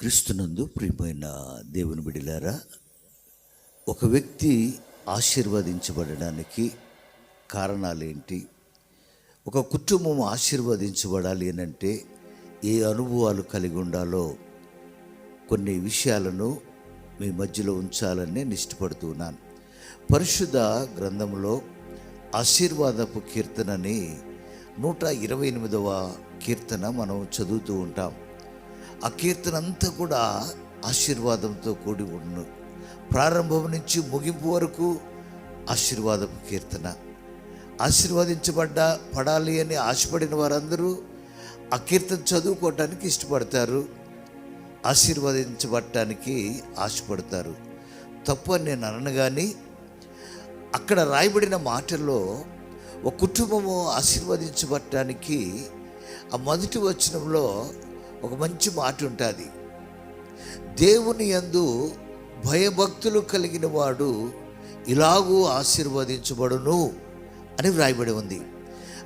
క్రీస్తునందు ప్రియమైన దేవుని బిడిలారా ఒక వ్యక్తి ఆశీర్వదించబడడానికి కారణాలేంటి? ఒక కుటుంబం ఆశీర్వదించబడాలి అని అంటే ఏ అనుభవాలు కలిగి ఉండాలో కొన్ని విషయాలను మీ మధ్యలో ఉంచాలని నిష్టపడుతున్నాను. పరిశుద్ధ గ్రంథంలో ఆశీర్వాదపు కీర్తనని నూట ఇరవై ఎనిమిదవ కీర్తన మనం చదువుతూ ఉంటాం. ఆ కీర్తన అంతా కూడా ఆశీర్వాదంతో కూడి ఉన్న ప్రారంభం నుంచి ముగింపు వరకు ఆశీర్వాదపు కీర్తన. ఆశీర్వదించబడ్డ పడాలి అని ఆశపడిన వారందరూ ఆ కీర్తన చదువుకోవటానికి ఇష్టపడతారు. ఆశీర్వదించబడటానికి ఆశపడతారు. తప్పు అని నేను అనను కానీ అక్కడ రాయబడిన మాటల్లో ఒక కుటుంబము ఆశీర్వదించబడటానికి ఆ మొదటి వచనంలో ఒక మంచి మాట ఉంటుంది. దేవుని యందు భయభక్తులు కలిగిన వాడు ఇలాగూ ఆశీర్వదించబడును అని వ్రాయబడి ఉంది.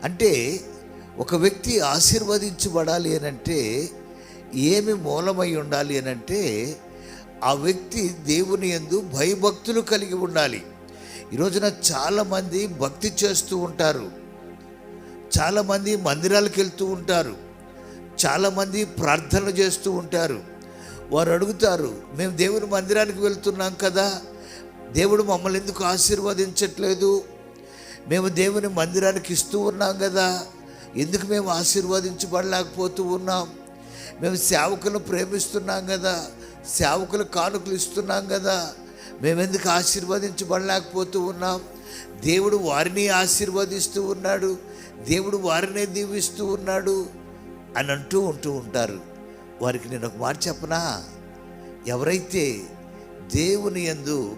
అంటే ఒక వ్యక్తి ఆశీర్వదించబడాలి అని అంటే ఏమి మూలమై ఉండాలి అని అంటే ఆ వ్యక్తి దేవుని యందు భయభక్తులు కలిగి ఉండాలి. ఈ రోజున చాలామంది భక్తి చేస్తూ ఉంటారు. చాలామంది మందిరాలకు వెళ్తూ ఉంటారు. చాలామంది ప్రార్థనలు చేస్తూ ఉంటారు. వారు అడుగుతారు మేము దేవుని మందిరానికి వెళ్తున్నాం కదా దేవుడు మమ్మల్ని ఎందుకు ఆశీర్వదించట్లేదు? మేము దేవుని మందిరానికి ఇస్తూ ఉన్నాం కదా ఎందుకు మేము ఆశీర్వదించబడలేకపోతూ ఉన్నాం? మేము సేవకులను ప్రేమిస్తున్నాం కదా సేవకులు కానుకలు ఇస్తున్నాం కదా మేమెందుకు ఆశీర్వదించబడలేకపోతూ ఉన్నాం? దేవుడు వారిని ఆశీర్వదిస్తూ ఉన్నాడు దేవుడు వారినే దీవిస్తూ ఉన్నాడు అని అంటూ ఉంటూ ఉంటారు. వారికి నేను ఒక మాట చెప్పనా? ఎవరైతే దేవుని యందు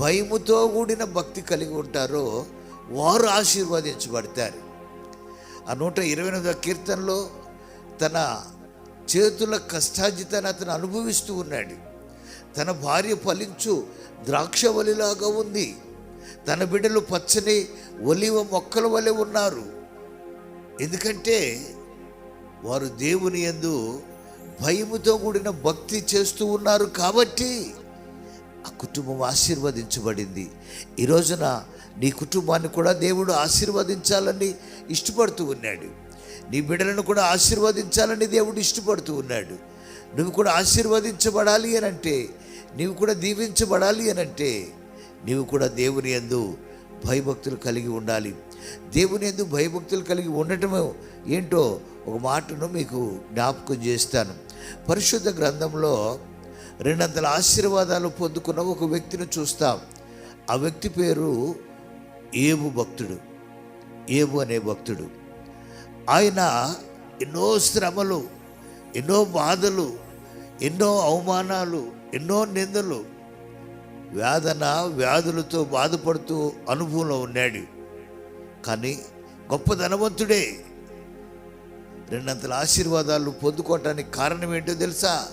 భయముతో కూడిన భక్తి కలిగి ఉంటారో వారు ఆశీర్వదించబడతారు. ఆ నూట ఇరవై ఎనిమిదో కీర్తనలో తన చేతుల కష్టాజితాన్ని అతను అనుభవిస్తూ ఉన్నాడు. తన భార్య ఫలించు ద్రాక్షవలిలాగా ఉంది. తన బిడ్డలు పచ్చని ఒలివ మొక్కల వలె ఉన్నారు. ఎందుకంటే వారు దేవుని యందు భయముతో కూడిన భక్తి చేస్తూ ఉన్నారు కాబట్టి ఆ కుటుంబం ఆశీర్వదించబడింది. ఈ రోజున నీ కుటుంబాన్ని కూడా దేవుడు ఆశీర్వదించాలని ఇష్టపడుతూ ఉన్నాడు. నీ బిడ్డలను కూడా ఆశీర్వదించాలని దేవుడు ఇష్టపడుతూ ఉన్నాడు. నువ్వు కూడా ఆశీర్వదించబడాలి అని అంటే నీవు కూడా దీవించబడాలి అని అంటే నీవు కూడా దేవుని యందు భయభక్తులు కలిగి ఉండాలి. దేవుని ఎందు భయభక్తులు కలిగి ఉండటమే ఏంటో ఒక మాటను మీకు జ్ఞాపకం చేస్తాను. పరిశుద్ధ గ్రంథంలో రెండంతల ఆశీర్వాదాలు పొందుకున్న ఒక వ్యక్తిని చూస్తాం. ఆ వ్యక్తి పేరు ఏబు భక్తుడు. ఏబు అనే భక్తుడు. ఆయన ఎన్నో శ్రమలు ఎన్నో బాధలు ఎన్నో అవమానాలు ఎన్నో నిందలు వేదన వ్యాధులతో బాధపడుతూ అనుభవంలో ఉన్నాడు. కానీ గొప్ప ధనవంతుడే రెండంతల ఆశీర్వాదాలు పొందుకోవటానికి కారణం ఏంటో తెలుసా?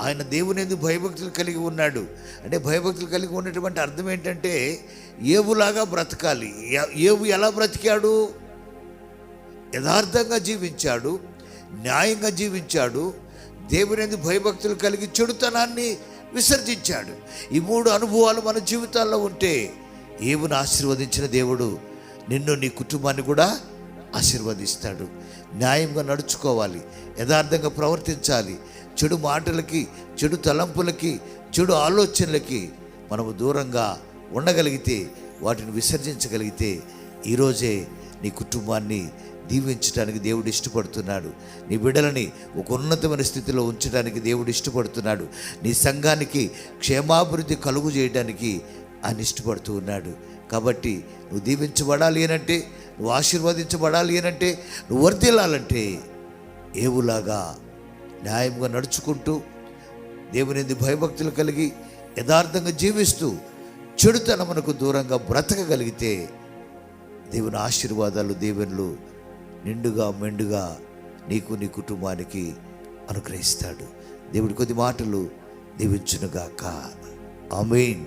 ఆయన దేవుని ఎందుకు భయభక్తులు కలిగి ఉన్నాడు. అంటే భయభక్తులు కలిగి ఉన్నటువంటి అర్థం ఏంటంటే ఏవులాగా బ్రతకాలి. ఏవు ఎలా బ్రతికాడు? యథార్థంగా జీవించాడు న్యాయంగా జీవించాడు దేవుని ఎందుకు భయభక్తులు కలిగి చెడుతనాన్ని విసర్జించాడు. ఈ మూడు అనుభవాలు మన జీవితాల్లో ఉంటే ఏవును ఆశీర్వదించిన దేవుడు నిన్ను నీ కుటుంబాన్ని కూడా ఆశీర్వదిస్తాడు. న్యాయంగా నడుచుకోవాలి యథార్థంగా ప్రవర్తించాలి. చెడు మాటలకి చెడు తలంపులకి చెడు ఆలోచనలకి మనము దూరంగా ఉండగలిగితే వాటిని విసర్జించగలిగితే ఈరోజే నీ కుటుంబాన్ని దీవించడానికి దేవుడు ఇష్టపడుతున్నాడు. నీ బిడ్డలని ఒక ఉన్నతమైన స్థితిలో ఉంచడానికి దేవుడు ఇష్టపడుతున్నాడు. నీ సంఘానికి క్షేమాభివృద్ధి కలుగు చేయడానికి ఆయన ఇష్టపడుతూ ఉన్నాడు. కాబట్టి నువ్వు దీవించబడాలి అనంటే నువ్వు ఆశీర్వదించబడాలి అనంటే నువ్వు వర్దిల్లాలంటే ఏవులాగా న్యాయంగా నడుచుకుంటూ దేవుని భయభక్తులు కలిగి యథార్థంగా జీవిస్తూ చెడుతనమునకు దూరంగా బ్రతకగలిగితే దేవుని ఆశీర్వాదాలు దేవుళ్ళు నిండుగా మెండుగా నీకు నీ కుటుంబానికి అనుగ్రహిస్తాడు. దేవుడి కొద్ది మాటలు దీవించునుగాక. ఆమెన్.